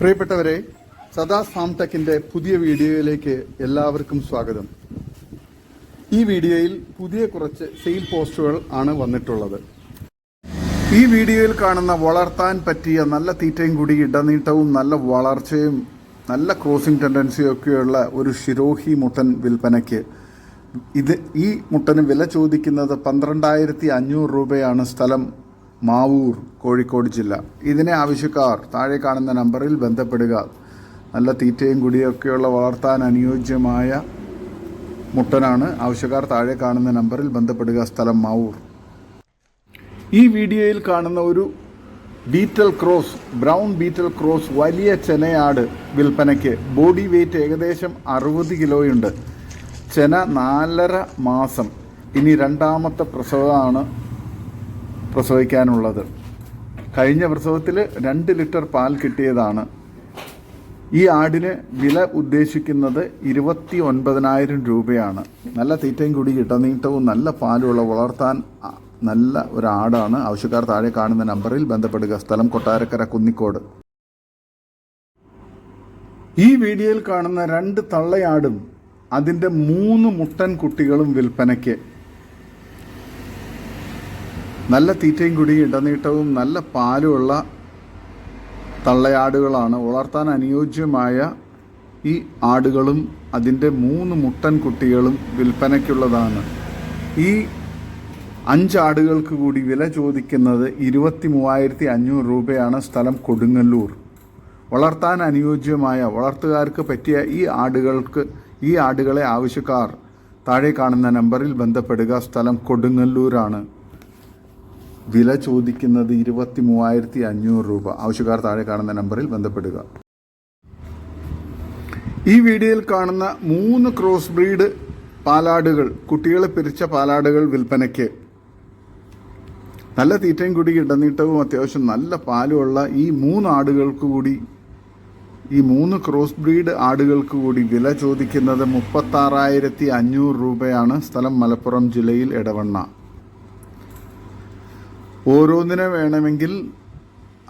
പ്രിയപ്പെട്ടവരെ സദാ ഫാം ടെക്കിന്റെ പുതിയ വീഡിയോയിലേക്ക് എല്ലാവർക്കും സ്വാഗതം. ഈ വീഡിയോയിൽ പുതിയ കുറച്ച് സെയിൽ പോസ്റ്റുകൾ ആണ് വന്നിട്ടുള്ളത്. ഈ വീഡിയോയിൽ കാണുന്ന വളർത്താൻ പറ്റിയ നല്ല തീറ്റയും കൂടി ഇടനീട്ടവും നല്ല വളർച്ചയും നല്ല ക്രോസിംഗ് ടെൻഡൻസിയൊക്കെയുള്ള ഒരു ശിരോഹി മുട്ടൻ വിൽപ്പനയ്ക്ക്. ഇത് ഈ മുട്ടന് വില ചോദിക്കുന്നത് പന്ത്രണ്ടായിരത്തി അഞ്ഞൂറ് രൂപയാണ് സ്ഥലം മാവൂർ കോഴിക്കോട് ജില്ല. ഇതിനെ ആവശ്യക്കാർ താഴെ കാണുന്ന നമ്പറിൽ ബന്ധപ്പെടുക. നല്ല തീറ്റയും കുടിയൊക്കെയുള്ള വളർത്താൻ അനുയോജ്യമായ മുട്ടനാണ് ആവശ്യക്കാർ താഴെ കാണുന്ന നമ്പറിൽ ബന്ധപ്പെടുക സ്ഥലം മാവൂർ. ഈ വീഡിയോയിൽ കാണുന്ന ഒരു Beetal cross brown Beetal cross വലിയ ചെനയാട് വിൽപ്പനയ്ക്ക് ബോഡി വെയ്റ്റ് ഏകദേശം അറുപത് കിലോയുണ്ട്. ചെന നാലര മാസം. ഇനി രണ്ടാമത്തെ പ്രസവമാണ് പ്രസവിക്കാനുള്ളത്. കഴിഞ്ഞ പ്രസവത്തിൽ രണ്ട് ലിറ്റർ പാൽ കിട്ടിയതാണ്. ഈ ആടിന് വില ഉദ്ദേശിക്കുന്നത് ഇരുപത്തി ഒൻപതിനായിരം രൂപയാണ്. നല്ല തീറ്റയും കൂടി ഇടനീട്ടവും നല്ല പാലുള്ള വളർത്താൻ നല്ല ഒരാടാണ്. ആവശ്യക്കാർ താഴെ കാണുന്ന നമ്പറിൽ ബന്ധപ്പെടുക. സ്ഥലം കൊട്ടാരക്കര കുന്നിക്കോട്. ഈ വീഡിയോയിൽ കാണുന്ന രണ്ട് തള്ളയാടും അതിന്റെ മൂന്ന് മുട്ടൻ കുട്ടികളും വിൽപ്പനയ്ക്ക്. നല്ല തീറ്റയും കൂടി ഇടനീട്ടവും നല്ല പാലുമുള്ള തള്ളയാടുകളാണ്. വളർത്താൻ അനുയോജ്യമായ ഈ ആടുകളും അതിന്റെ മൂന്ന് മുട്ടൻ കുട്ടികളും വിൽപ്പനയ്ക്കുള്ളതാണ്. ഈ അഞ്ചാടുകൾക്ക് കൂടി വില ചോദിക്കുന്നത് ഇരുപത്തി മൂവായിരത്തി അഞ്ഞൂറ് രൂപയാണ് സ്ഥലം കൊടുങ്ങല്ലൂർ. വളർത്താൻ അനുയോജ്യമായ വളർത്തുകാർക്ക് പറ്റിയ ഈ ആടുകൾക്ക് ഈ ആടുകളെ ആവശ്യക്കാർ താഴെ കാണുന്ന നമ്പറിൽ ബന്ധപ്പെടുക. സ്ഥലം കൊടുങ്ങല്ലൂരാണ്. വില ചോദിക്കുന്നത് ഇരുപത്തി മൂവായിരത്തി അഞ്ഞൂറ് രൂപ. ആവശ്യക്കാർ താഴെ കാണുന്ന നമ്പറിൽ ബന്ധപ്പെടുക. ഈ വീഡിയോയിൽ കാണുന്ന മൂന്ന് ക്രോസ് ബ്രീഡ് പാലാടുകൾ കുട്ടികളെ പിരിച്ച പാലാടുകൾ വിൽപ്പനയ്ക്ക്. നല്ല തീറ്റയും കൂടി ഇടനീട്ടവും അത്യാവശ്യം നല്ല പാലുമുള്ള ഈ മൂന്ന് ആടുകൾക്ക് കൂടി ഈ മൂന്ന് ക്രോസ് ബ്രീഡ് ആടുകൾക്ക് കൂടി വില ചോദിക്കുന്നത് മുപ്പത്താറായിരത്തി അഞ്ഞൂറ് രൂപയാണ് സ്ഥലം മലപ്പുറം ജില്ലയിൽ എടവണ്ണ. ഓരോന്നിനെ വേണമെങ്കിൽ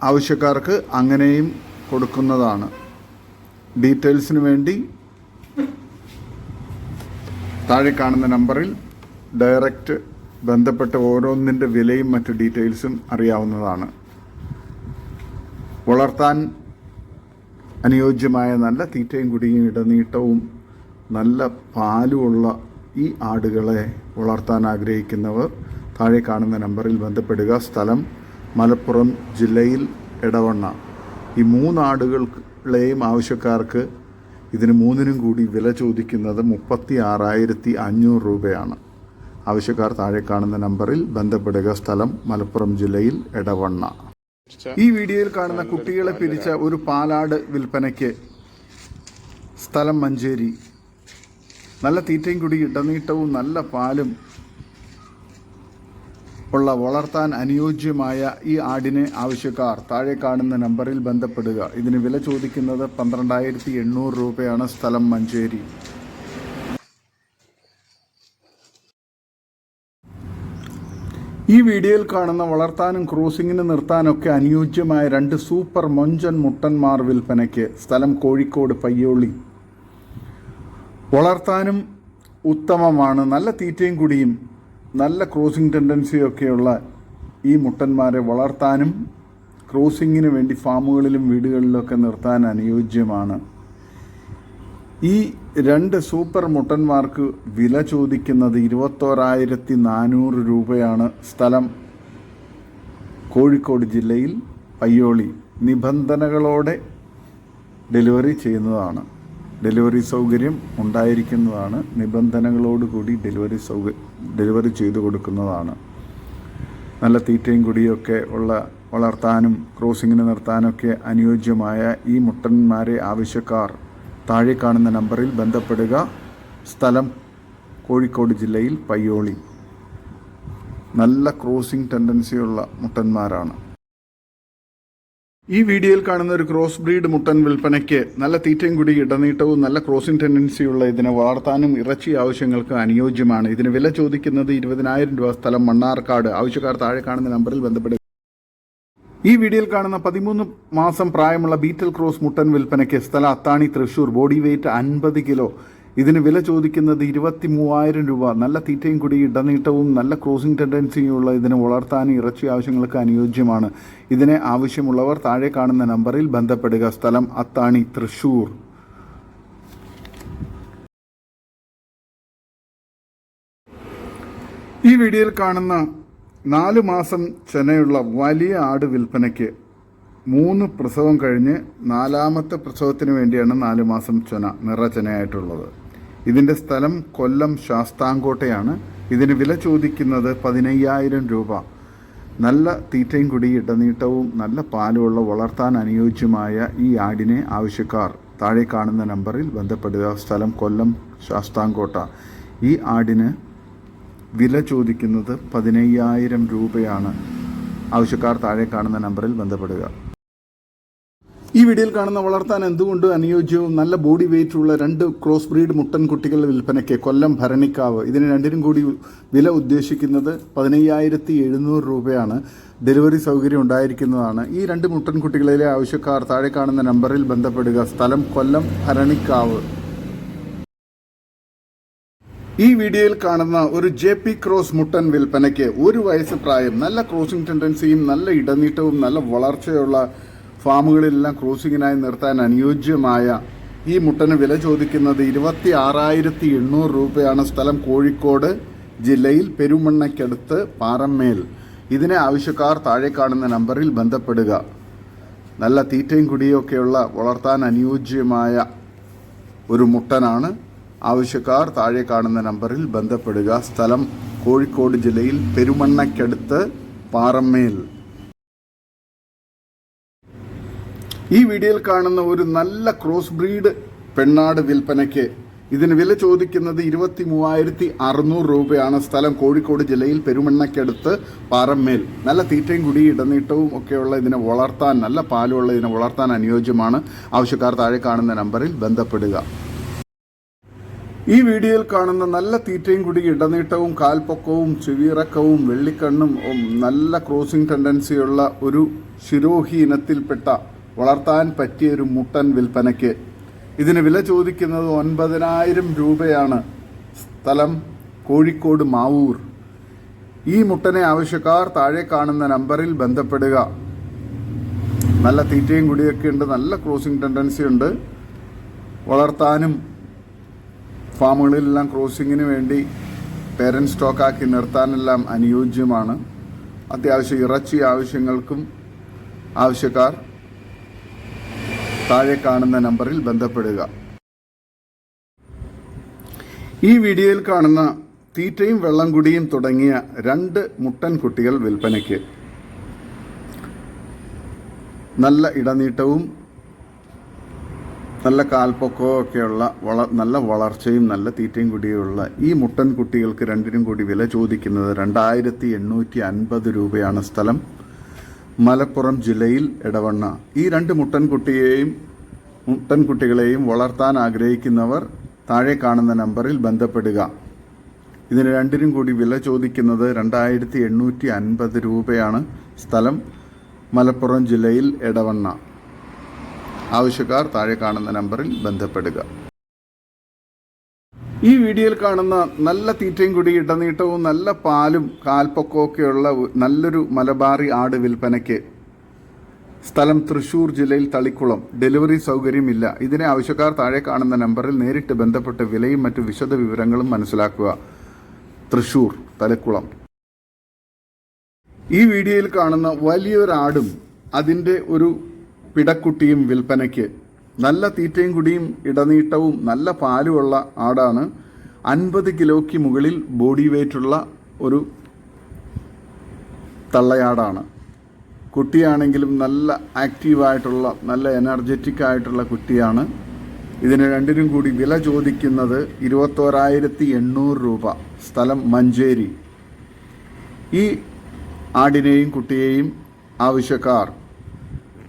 ആവശ്യക്കാർക്ക് അങ്ങനെയും കൊടുക്കുന്നതാണ്. ഡീറ്റെയിൽസിന് വേണ്ടി താഴെ കാണുന്ന നമ്പറിൽ ഡയറക്റ്റ് ബന്ധപ്പെട്ട ഓരോന്നിന്റെ വിലയും മറ്റു ഡീറ്റെയിൽസും അറിയാവുന്നതാണ്. വളർത്താൻ അനുയോജ്യമായ നല്ല തീറ്റയും കുടിയും ഇടനീട്ടവും നല്ല പാലുമുള്ള ഈ ആടുകളെ വളർത്താൻ ആഗ്രഹിക്കുന്നവർ താഴെ കാണുന്ന നമ്പറിൽ ബന്ധപ്പെടുക. സ്ഥലം മലപ്പുറം ജില്ലയിൽ ഇടവണ്ണ ഈ മൂന്നാടുകളെയും ആവശ്യക്കാർക്ക് ഇതിന് മൂന്നിനും കൂടി വില ചോദിക്കുന്നത് മുപ്പത്തി ആറായിരത്തി അഞ്ഞൂറ് രൂപയാണ്. ആവശ്യക്കാർ താഴെ കാണുന്ന നമ്പറിൽ ബന്ധപ്പെടുക. സ്ഥലം മലപ്പുറം ജില്ലയിൽ എടവണ്ണ. ഈ വീഡിയോയിൽ കാണുന്ന കുട്ടികളെ പിരിച്ച ഒരു പാലാട് വിൽപ്പനയ്ക്ക് സ്ഥലം മഞ്ചേരി. നല്ല തീറ്റയും കുടി ഇടനീട്ടവും നല്ല പാലും ഉള്ള വളർത്താൻ അനുയോജ്യമായ ഈ ആടിനെ ആവശ്യക്കാർ താഴെ കാണുന്ന നമ്പറിൽ ബന്ധപ്പെടുക. ഇതിന് വില ചോദിക്കുന്നത് പന്ത്രണ്ടായിരത്തി എണ്ണൂറ് രൂപയാണ് സ്ഥലം മഞ്ചേരി. ഈ വീഡിയോയിൽ കാണുന്ന വളർത്താനും ക്രോസിങ്ങിന് നിർത്താനൊക്കെ അനുയോജ്യമായ രണ്ട് സൂപ്പർ മൊഞ്ചൻ മുട്ടന്മാർ വിൽപ്പനയ്ക്ക് സ്ഥലം കോഴിക്കോട് പയ്യോളി. വളർത്താനും ഉത്തമമാണ്. നല്ല തീറ്റയും കുടിയും നല്ല ക്രോസിംഗ് ടെൻഡൻസിയൊക്കെയുള്ള ഈ മുട്ടന്മാരെ വളർത്താനും ക്രോസിങ്ങിന് വേണ്ടി ഫാമുകളിലും വീടുകളിലൊക്കെ നിർത്താൻ അനുയോജ്യമാണ്. ഈ രണ്ട് സൂപ്പർ മുട്ടന്മാർക്ക് വില ചോദിക്കുന്നത് ഇരുപത്തോരായിരത്തി നാനൂറ് രൂപയാണ്. സ്ഥലം കോഴിക്കോട് ജില്ലയിൽ പയ്യോളി. നിബന്ധനകളോടെ ഡെലിവറി ചെയ്യുന്നതാണ്. ഡെലിവറി സൗകര്യം ഉണ്ടായിരിക്കുന്നതാണ്. നിബന്ധനകളോടുകൂടി ഡെലിവറി സൗക ഡെലിവറി ചെയ്തു കൊടുക്കുന്നതാണ്. നല്ല തീറ്റയും കുടിയൊക്കെ ഉള്ള വളർത്താനും ക്രോസിങ്ങിന് നിർത്താനൊക്കെ അനുയോജ്യമായ ഈ മുട്ടന്മാരെ ആവശ്യക്കാർ താഴെ കാണുന്ന നമ്പറിൽ ബന്ധപ്പെടുക. സ്ഥലം കോഴിക്കോട് ജില്ലയിൽ പയ്യോളി. നല്ല ക്രോസിംഗ് ടെൻഡൻസിയുള്ള മുട്ടന്മാരാണ്. ഈ വീഡിയോയിൽ കാണുന്ന ഒരു ക്രോസ് ബ്രീഡ് മുട്ടൻ വിൽപ്പനയ്ക്ക് നല്ല തീറ്റയും കൂടി ഇടനീട്ടവും നല്ല ക്രോസിംഗ് ടെൻഡൻസിയുള്ള ഇതിനെ വളർത്താനും ഇറച്ചി ആവശ്യങ്ങൾക്ക് അനുയോജ്യമാണ്. ഇതിന് വില ചോദിക്കുന്നത് ഇരുപതിനായിരം രൂപ സ്ഥലം മണ്ണാർക്കാട്. ആവശ്യക്കാർ താഴെ കാണുന്ന നമ്പറിൽ ബന്ധപ്പെടുക. ഈ വീഡിയോയിൽ കാണുന്ന പതിമൂന്ന് മാസം പ്രായമുള്ള ബീറ്റൽ ക്രോസ് മുട്ടൻ വിൽപ്പനയ്ക്ക് സ്ഥലം അത്താണി തൃശൂർ. ബോഡി വെയിറ്റ് അൻപത് കിലോ. ഇതിന് വില ചോദിക്കുന്നത് ഇരുപത്തി മൂവായിരം രൂപ. നല്ല തീറ്റയും കൂടി ഇടനീട്ടവും നല്ല ക്രോസിംഗ് ടെൻഡൻസിയുമുള്ള ഇതിനെ വളർത്താൻ ഇറച്ചി ആവശ്യങ്ങൾക്ക് അനുയോജ്യമാണ്. ഇതിനെ ആവശ്യമുള്ളവർ താഴെ കാണുന്ന നമ്പറിൽ ബന്ധപ്പെടുക. സ്ഥലം അത്താണി തൃശൂർ. ഈ വീഡിയോയിൽ കാണുന്ന നാല് മാസം ചെനയുള്ള വലിയ ആട് വിൽപ്പനയ്ക്ക് മൂന്ന് പ്രസവം കഴിഞ്ഞ് നാലാമത്തെ പ്രസവത്തിന് വേണ്ടിയാണ് നാല് മാസം ചെന നിറചെനയായിട്ടുള്ളത് ഇതിന്റെ സ്ഥലം കൊല്ലം ശാസ്താംകോട്ടയാണ്. ഇതിന് വില ചോദിക്കുന്നത് പതിനയ്യായിരം രൂപ. നല്ല തീറ്റയും കുടി ഇടനീട്ടവും നല്ല പാലുമുള്ള വളർത്താൻ അനുയോജ്യമായ ഈ ആടിനെ ആവശ്യക്കാർ താഴെ കാണുന്ന നമ്പറിൽ ബന്ധപ്പെടുക. സ്ഥലം കൊല്ലം ശാസ്താംകോട്ട. ഈ ആടിന് വില ചോദിക്കുന്നത് പതിനയ്യായിരം രൂപയാണ്. ആവശ്യക്കാർ താഴെ കാണുന്ന നമ്പറിൽ ബന്ധപ്പെടുക. ഈ വീഡിയോയിൽ കാണുന്ന വളർത്താൻ എന്തുകൊണ്ട് അനുയോജ്യവും നല്ല ബോഡി വെയിറ്റ് ഉള്ള രണ്ട് ക്രോസ് ബ്രീഡ് മുട്ടൻ കുട്ടികൾ വിൽപ്പനയ്ക്ക് കൊല്ലം ഭരണിക്കാവ്? ഇതിന് രണ്ടിനും കൂടി വില ഉദ്ദേശിക്കുന്നത് പതിനയ്യായിരത്തി എഴുന്നൂറ് രൂപയാണ്. ഡെലിവറി സൗകര്യം ഉണ്ടായിരിക്കുന്നതാണ്. ഈ രണ്ട് മുട്ടൻ കുട്ടികളിലെ ആവശ്യക്കാർ താഴെ കാണുന്ന നമ്പറിൽ ബന്ധപ്പെടുക. സ്ഥലം കൊല്ലം ഭരണിക്കാവ്. ഈ വീഡിയോയിൽ കാണുന്ന ഒരു ജെ പി ക്രോസ് മുട്ടൻ വിൽപ്പനയ്ക്ക് ഒരു വയസ്സ് പ്രായം നല്ല ക്രോസിംഗ് ടെൻഡൻസിയും നല്ല ഇടനീട്ടവും നല്ല വളർച്ചയുള്ള ഫാമുകളിലെല്ലാം ക്രോസിങ്ങിനായി നിർത്താൻ അനുയോജ്യമായ ഈ മുട്ടന് വില ചോദിക്കുന്നത് ഇരുപത്തി ആറായിരത്തി എണ്ണൂറ് രൂപയാണ് സ്ഥലം കോഴിക്കോട് ജില്ലയിൽ പെരുമണ്ണയ്ക്കടുത്ത് പാറമ്മേൽ. ഇതിനെ ആവശ്യക്കാർ താഴെ കാണുന്ന നമ്പറിൽ ബന്ധപ്പെടുക. നല്ല തീറ്റയും കുടിയൊക്കെയുള്ള വളർത്താൻ അനുയോജ്യമായ ഒരു മുട്ടനാണ് ആവശ്യക്കാർ താഴെ കാണുന്ന നമ്പറിൽ ബന്ധപ്പെടുക. സ്ഥലം കോഴിക്കോട് ജില്ലയിൽ പെരുമണ്ണയ്ക്കടുത്ത് പാറമ്മേൽ. ഈ വീഡിയോയിൽ കാണുന്ന ഒരു നല്ല ക്രോസ് ബ്രീഡ് പെണ്ണാട് വിൽപ്പനയ്ക്ക് ഇതിന് വില ചോദിക്കുന്നത് ഇരുപത്തി മൂവായിരത്തി അറുന്നൂറ് രൂപയാണ്. സ്ഥലം കോഴിക്കോട് ജില്ലയിൽ പെരുമണ്ണയ്ക്കടുത്ത് പാറമ്മേൽ. നല്ല തീറ്റയും കുടി ഇടനീട്ടവും ഒക്കെയുള്ള ഇതിനെ വളർത്താൻ നല്ല പാലുള്ള ഇതിനെ വളർത്താൻ അനുയോജ്യമാണ്. ആവശ്യക്കാർ താഴെ കാണുന്ന നമ്പറിൽ ബന്ധപ്പെടുക. ഈ വീഡിയോയിൽ കാണുന്ന നല്ല തീറ്റയും കുടി ഇടനീട്ടവും കാൽപ്പൊക്കവും ചെവിയിറക്കവും വെള്ളിക്കണ്ണും നല്ല ക്രോസിംഗ് ടെൻഡൻസിയുള്ള ഒരു ശിരോഹി ഇനത്തിൽപ്പെട്ട വളർത്താൻ പറ്റിയ ഒരു മുട്ടൻ വിൽപ്പനയ്ക്ക്. ഇതിന് വില ചോദിക്കുന്നത് ഒൻപതിനായിരം രൂപയാണ്. സ്ഥലം കോഴിക്കോട് മാവൂർ. ഈ മുട്ടനെ ആവശ്യക്കാർ താഴെ കാണുന്ന നമ്പറിൽ ബന്ധപ്പെടുക. നല്ല തീറ്റയും കുടിയൊക്കെ ഉണ്ട് നല്ല ക്രോസിംഗ് ടെൻഡൻസി ഉണ്ട്. വളർത്താനും ഫാമുകളിലെല്ലാം ക്രോസിങ്ങിന് വേണ്ടി പേരൻസ് സ്റ്റോക്കാക്കി നിർത്താനെല്ലാം അനുയോജ്യമാണ്. അത്യാവശ്യം ഇറച്ചി ആവശ്യങ്ങൾക്കും ആവശ്യക്കാർ താഴെ കാണുന്ന നമ്പറിൽ ബന്ധപ്പെടുക. ഈ വീഡിയോയിൽ കാണുന്ന തീറ്റയും വെള്ളം കുടിയും തുടങ്ങിയ രണ്ട് മുട്ടൻ കുട്ടികൾ വിൽപ്പനയ്ക്ക്. നല്ല ഇടനീട്ടവും നല്ല കാൽപ്പൊക്കമൊക്കെയുള്ള വള നല്ല വളർച്ചയും നല്ല തീറ്റയും കൂടിയുള്ള ഈ മുട്ടൻ കുട്ടികൾക്ക് രണ്ടിനും കൂടി വില ചോദിക്കുന്നത് രണ്ടായിരത്തി എണ്ണൂറ്റി അൻപത് രൂപയാണ് സ്ഥലം. മലപ്പുറം ജില്ലയിൽ ഇടവണ്ണ ഈ രണ്ട് മുട്ടൻ കുട്ടിയെയും മുട്ടൻ കുട്ടികളെയും വളർത്താൻ ആഗ്രഹിക്കുന്നവർ താഴെ കാണുന്ന നമ്പറിൽ ബന്ധപ്പെടുക. ഇതിന് രണ്ടിനും കൂടി വില ചോദിക്കുന്നത് രണ്ടായിരത്തി എണ്ണൂറ്റി അൻപത് രൂപയാണ് സ്ഥലം. മലപ്പുറം ജില്ലയിൽ ഇടവണ്ണ ആവശ്യക്കാർ താഴെ കാണുന്ന നമ്പറിൽ ബന്ധപ്പെടുക. ഈ വീഡിയോയിൽ കാണുന്ന നല്ല തീറ്റയും കുടി ഇടനീട്ടവും നല്ല പാലും കാൽപ്പൊക്കമൊക്കെയുള്ള നല്ലൊരു മലബാറി ആട് വിൽപ്പനയ്ക്ക് സ്ഥലം തൃശൂർ ജില്ലയിൽ തളിക്കുളം. ഡെലിവറി സൗകര്യമില്ല. ഇതിനെ ആവശ്യക്കാർ താഴെ കാണുന്ന നമ്പറിൽ നേരിട്ട് ബന്ധപ്പെട്ട് വിലയും മറ്റു വിശദ വിവരങ്ങളും മനസ്സിലാക്കുക. തൃശൂർ തളിക്കുളം. ഈ വീഡിയോയിൽ കാണുന്ന വലിയൊരാടും അതിന്റെ ഒരു പിടക്കുട്ടിയും വിൽപ്പനയ്ക്ക്. നല്ല തീറ്റയും കുടിയും ഇടനീട്ടവും നല്ല പാലുമുള്ള ആടാണ് അൻപത് കിലോയ്ക്ക് മുകളിൽ ബോഡി വെയ്റ്റുള്ള ഒരു തള്ളയാടാണ്. കുട്ടിയാണെങ്കിലും നല്ല ആക്റ്റീവായിട്ടുള്ള നല്ല എനർജറ്റിക് ആയിട്ടുള്ള കുട്ടിയാണ്. ഇതിന് രണ്ടിനും കൂടി വില ചോദിക്കുന്നത് ഇരുപത്തോരായിരത്തി എണ്ണൂറ് രൂപ. സ്ഥലം മഞ്ചേരി. ഈ ആടിനെയും കുട്ടിയെയും ആവശ്യക്കാർ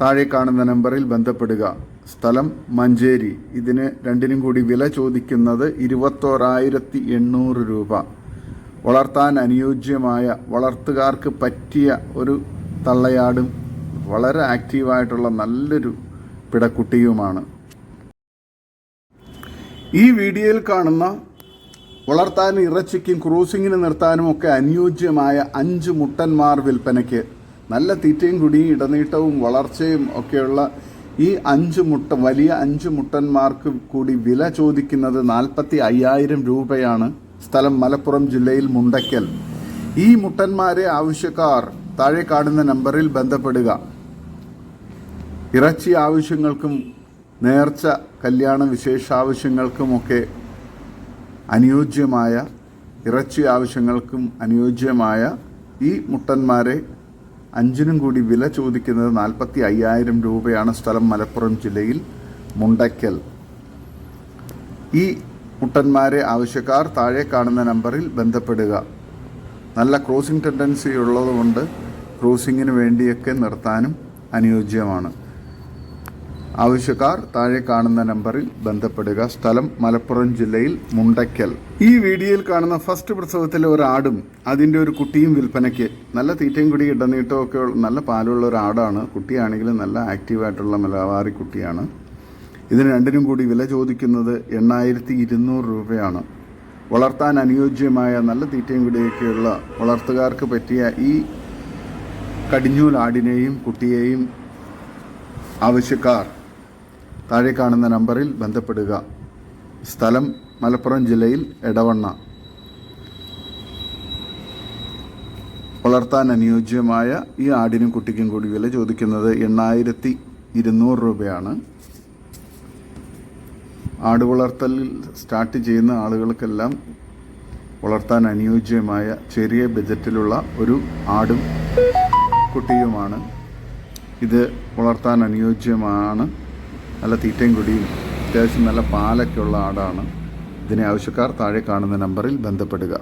താഴെ കാണുന്ന നമ്പറിൽ ബന്ധപ്പെടുക. സ്ഥലം മഞ്ചേരി. ഇതിന് രണ്ടിനും കൂടി വില ചോദിക്കുന്നത് ഇരുപത്തോരായിരത്തി എണ്ണൂറ് രൂപ. വളർത്താൻ അനുയോജ്യമായ വളർത്തുകാർക്ക് പറ്റിയ ഒരു തള്ളയാടും വളരെ ആക്റ്റീവായിട്ടുള്ള നല്ലൊരു പിടക്കുട്ടിയുമാണ്. ഈ വീഡിയോയിൽ കാണുന്ന വളർത്താനും ഇറച്ചിക്കും ക്രൂസിങ്ങിന് നിർത്താനും ഒക്കെ അനുയോജ്യമായ അഞ്ച് മുട്ടന്മാർ വിൽപ്പനയ്ക്ക് നല്ല തീറ്റയും കുടിയും ഇടനീട്ടവും വളർച്ചയും ഒക്കെയുള്ള ഈ അഞ്ച് മുട്ട വലിയ അഞ്ച് മുട്ടന്മാർക്ക് കൂടി വില ചോദിക്കുന്നത് നാൽപ്പത്തി അയ്യായിരം രൂപയാണ്. സ്ഥലം മലപ്പുറം ജില്ലയിൽ മുണ്ടയ്ക്കൽ ഈ മുട്ടന്മാരെ ആവശ്യക്കാർ താഴെ കാണുന്ന നമ്പറിൽ ബന്ധപ്പെടുക. ഇറച്ചി ആവശ്യങ്ങൾക്കും നേർച്ച കല്യാണ വിശേഷാവശ്യങ്ങൾക്കുമൊക്കെ അനുയോജ്യമായ ഇറച്ചി ആവശ്യങ്ങൾക്കും അനുയോജ്യമായ ഈ മുട്ടന്മാരെ അഞ്ചിനും കൂടി വില ചോദിക്കുന്നത് നാൽപ്പത്തി അയ്യായിരം രൂപയാണ് സ്ഥലം മലപ്പുറം ജില്ലയിൽ മുണ്ടയ്ക്കൽ. ഈ മുട്ടന്മാരെ ആവശ്യക്കാർ താഴെ കാണുന്ന നമ്പറിൽ ബന്ധപ്പെടുക. നല്ല ക്രോസിംഗ് ടെൻഡൻസി ഉള്ളതുകൊണ്ട് ക്രോസിങ്ങിന് വേണ്ടിയൊക്കെ നിർത്താനും അനുയോജ്യമാണ്. ആവശ്യക്കാർ താഴെ കാണുന്ന നമ്പറിൽ ബന്ധപ്പെടുക. സ്ഥലം മലപ്പുറം ജില്ലയിൽ മുണ്ടയ്ക്കൽ. ഈ വീഡിയോയിൽ കാണുന്ന ഫസ്റ്റ് പ്രസവത്തിലെ ഒരു ആടും അതിന്റെ ഒരു കുട്ടിയും വിൽപ്പനയ്ക്ക്. നല്ല തീറ്റയും കുടി ഇടനീട്ടവും ഒക്കെ നല്ല പാലുള്ള ഒരു ആടാണ്. കുട്ടിയാണെങ്കിലും നല്ല ആക്റ്റീവായിട്ടുള്ള മലബാറി കുട്ടിയാണ്. ഇതിന് രണ്ടിനും കൂടി വില ചോദിക്കുന്നത് എണ്ണായിരത്തി ഇരുന്നൂറ് രൂപയാണ്. വളർത്താൻ അനുയോജ്യമായ നല്ല തീറ്റയും കുടിയൊക്കെയുള്ള വളർത്തുകാർക്ക് പറ്റിയ ഈ കടിഞ്ഞൂൽ ആടിനെയും കുട്ടിയെയും ആവശ്യക്കാർ താഴെ കാണുന്ന നമ്പറിൽ ബന്ധപ്പെടുക. സ്ഥലം മലപ്പുറം ജില്ലയിൽ എടവണ്ണ. വളർത്താൻ അനുയോജ്യമായ ഈ ആടിനും കുട്ടിക്കും കൂടി വില ചോദിക്കുന്നത് എണ്ണായിരത്തി ഇരുന്നൂറ് രൂപയാണ്. ആട് വളർത്തലിൽ സ്റ്റാർട്ട് ചെയ്യുന്ന ആളുകൾക്കെല്ലാം വളർത്താൻ അനുയോജ്യമായ ചെറിയ ബജറ്റിലുള്ള ഒരു ആടും കുട്ടിയുമാണ്. ഇത് വളർത്താൻ അനുയോജ്യമാണ്. നല്ല തീറ്റയും കുടിയും അത്യാവശ്യം നല്ല പാലൊക്കെ ഉള്ള ആടാണ്. ഇതിനെ ആവശ്യക്കാർ താഴെ കാണുന്ന നമ്പറിൽ ബന്ധപ്പെടുക.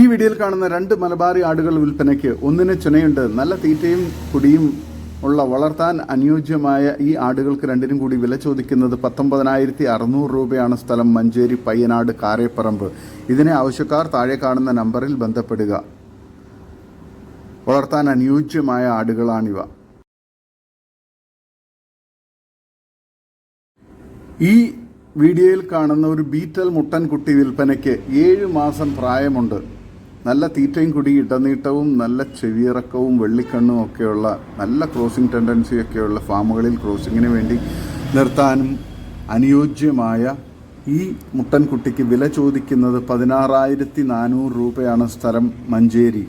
ഈ വീഡിയോയിൽ കാണുന്ന രണ്ട് മലബാറി ആടുകൾ വിൽപ്പനയ്ക്ക് ഒന്നിന് ചുനയുണ്ട്. നല്ല തീറ്റയും കുടിയും ഉള്ള വളർത്താൻ അനുയോജ്യമായ ഈ ആടുകൾക്ക് രണ്ടിനും കൂടി വില ചോദിക്കുന്നത് പത്തൊമ്പതിനായിരത്തി അറുന്നൂറ് രൂപയാണ് സ്ഥലം. മഞ്ചേരി പയ്യനാട് കാരേപ്പറമ്പ്. ഇതിനെ ആവശ്യക്കാർ താഴെ കാണുന്ന നമ്പറിൽ ബന്ധപ്പെടുക. വളർത്താൻ അനുയോജ്യമായ ആടുകളാണിവ. ഈ വീഡിയോയിൽ കാണുന്ന ഒരു ബീറ്റൽ മുട്ടൻ കുട്ടി വിൽപ്പനയ്ക്ക് ഏഴ് മാസം പ്രായമുണ്ട്. നല്ല തീറ്റയും കുടി ഇടനീട്ടവും നല്ല ചെവിയിറക്കവും വെള്ളിക്കണ്ണും ഒക്കെയുള്ള നല്ല ക്രോസിംഗ് ടെൻഡൻസി ഒക്കെയുള്ള ഫാമുകളിൽ ക്രോസിങ്ങിന് വേണ്ടി നിർത്താനും അനുയോജ്യമായ ഈ മുട്ടൻകുട്ടിക്ക് വില ചോദിക്കുന്നത് പതിനാറായിരത്തി നാനൂറ് രൂപയാണ് സ്ഥലം മഞ്ചേരി.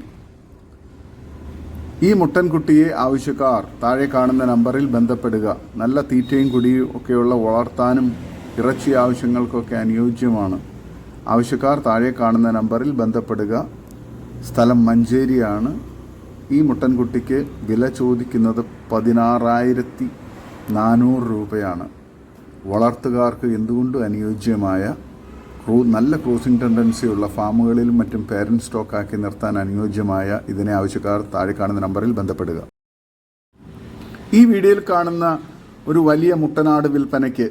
ഈ മുട്ടൻകുട്ടിയെ ആവശ്യക്കാർ താഴെ കാണുന്ന നമ്പറിൽ ബന്ധപ്പെടുക. നല്ല തീറ്റയും കുടിയും ഒക്കെയുള്ള വളർത്താനും ഇറച്ചി ആവശ്യങ്ങൾക്കൊക്കെ അനുയോജ്യമാണ്. ആവശ്യക്കാർ താഴെ കാണുന്ന നമ്പറിൽ ബന്ധപ്പെടുക. സ്ഥലം മഞ്ചേരിയാണ്. ഈ മുട്ടൻകുട്ടിക്ക് വില ചോദിക്കുന്നത് പതിനാറായിരത്തി നാനൂറ് രൂപയാണ്. വളർത്തുകാർക്ക് എന്തുകൊണ്ടും അനുയോജ്യമായ ക്രൂ നല്ല ക്രൂസിംഗ് ടെൻഡൻസിയുള്ള ഫാമുകളിലും മറ്റും പേരന്റ് സ്റ്റോക്കാക്കി നിർത്താൻ അനുയോജ്യമായ ഇതിനെ ആവശ്യക്കാർ താഴെ കാണുന്ന നമ്പറിൽ ബന്ധപ്പെടുക. ഈ വീഡിയോയിൽ കാണുന്ന ഒരു വലിയ മുട്ടനാട് വിൽപ്പനയ്ക്ക്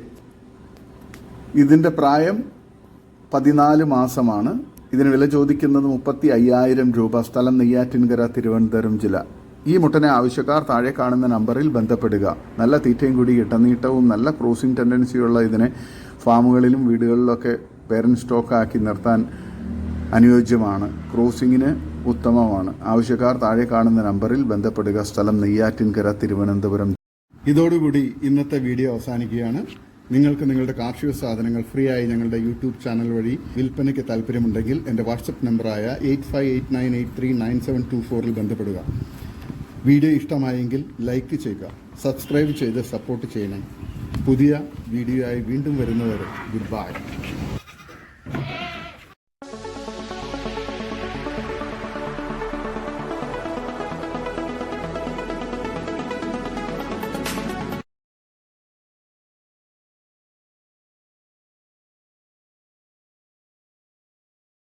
ഇതിന്റെ പ്രായം പതിനാല് മാസമാണ്. ഇതിന് വില ചോദിക്കുന്നത് മുപ്പത്തി അയ്യായിരം രൂപ. സ്ഥലം നെയ്യാറ്റിൻകര തിരുവനന്തപുരം ജില്ല. ഈ മുട്ടനെ ആവശ്യക്കാർ താഴെ കാണുന്ന നമ്പറിൽ ബന്ധപ്പെടുക. നല്ല തീറ്റയും കൂടി ഇട്ടനീട്ടവും നല്ല ക്രോസിംഗ് ടെൻഡൻസിയുള്ള ഇതിനെ ഫാമുകളിലും വീടുകളിലൊക്കെ പേരന്റ് സ്റ്റോക്കാക്കി നിർത്താൻ അനുയോജ്യമാണ്. ക്രോസിങ്ങിന് ഉത്തമമാണ്. ആവശ്യക്കാർ താഴെ കാണുന്ന നമ്പറിൽ ബന്ധപ്പെടുക. സ്ഥലം നെയ്യാറ്റിൻകര തിരുവനന്തപുരം. ഇതോടുകൂടി ഇന്നത്തെ വീഡിയോ അവസാനിക്കുകയാണ്. നിങ്ങൾക്ക് നിങ്ങളുടെ കാർഷിക സാധനങ്ങൾ ഫ്രീ ആയി ഞങ്ങളുടെ യൂട്യൂബ് ചാനൽ വഴി വിൽപ്പനയ്ക്ക് താല്പര്യമുണ്ടെങ്കിൽ എന്റെ വാട്സപ്പ് നമ്പറായ eight five eight nine eight three nine seven two ഫോറിൽ ബന്ധപ്പെടുക. വീഡിയോ ഇഷ്ടമായെങ്കിൽ ലൈക്ക് ചെയ്യുക. സബ്സ്ക്രൈബ് ചെയ്ത് സപ്പോർട്ട് ചെയ്യണം. പുതിയ വീഡിയോ ആയി വീണ്ടും വരുന്നവരെ ഗുഡ് ബൈ.